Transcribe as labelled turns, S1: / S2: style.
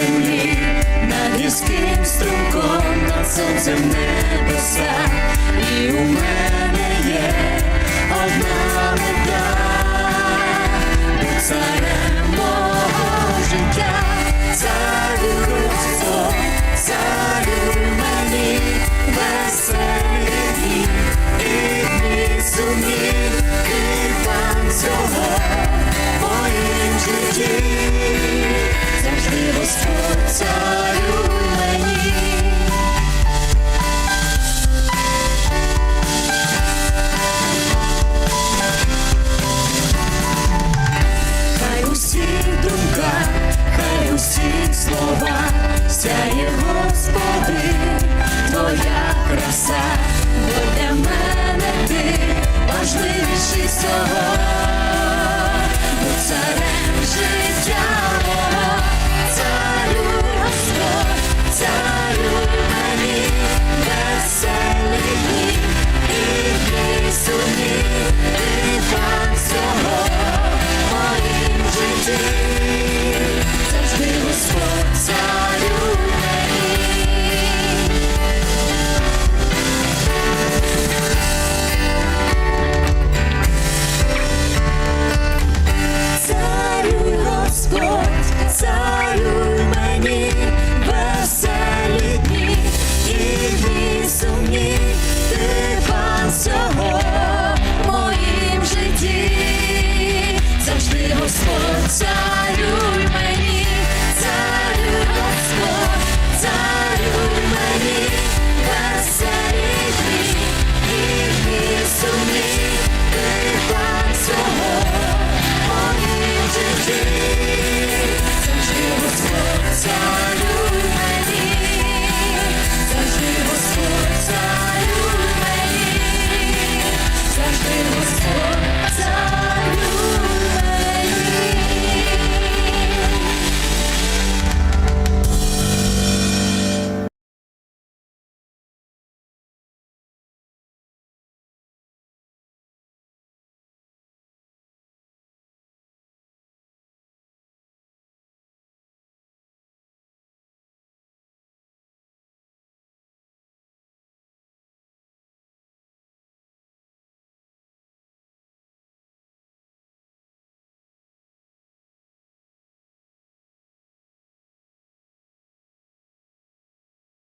S1: землі, над різким струмком, над сонцем небеса, і у мене є одна мета. Сяє Господи, Твоя краса, бо для мене ти важливіший всього.